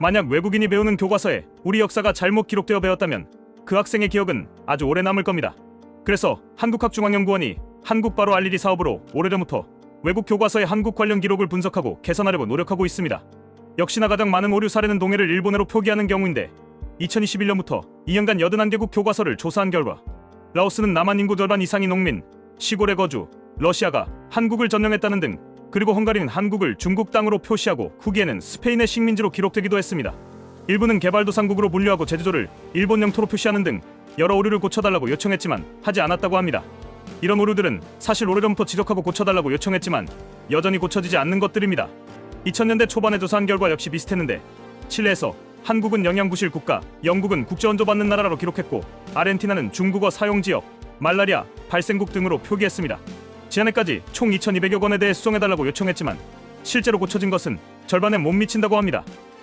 만약 외국인이 배우는 교과서에 우리 역사가 잘못 기록되어 배웠다면 그 학생의 기억은 아주 오래 남을 겁니다. 그래서 한국학중앙연구원이 한국바로 알리리 사업으로 오래전부터 외국 교과서의 한국 관련 기록을 분석하고 개선하려고 노력하고 있습니다. 역시나 가장 많은 오류 사례는 동해를 일본어로 표기하는 경우인데 2021년부터 2년간 81개국 교과서를 조사한 결과 라오스는 남한 인구 절반 이상이 농민, 시골에 거주, 러시아가 한국을 점령했다는 등 그리고 헝가리는 한국을 중국 땅으로 표시하고 후기에는 스페인의 식민지로 기록되기도 했습니다. 일부는 개발도상국으로 분류하고 제주도를 일본 영토로 표시하는 등 여러 오류를 고쳐달라고 요청했지만 하지 않았다고 합니다. 이런 오류들은 사실 오래전부터 지적하고 고쳐달라고 요청했지만 여전히 고쳐지지 않는 것들입니다. 2000년대 초반에 조사한 결과 역시 비슷했는데 칠레에서 한국은 영양부실 국가, 영국은 국제원조 받는 나라로 기록했고 아르헨티나는 중국어 사용 지역, 말라리아 발생국 등으로 표기했습니다. 지난해까지 총 2,200여 건에 대해 수정해달라고 요청했지만 실제로 고쳐진 것은 절반에 못 미친다고 합니다.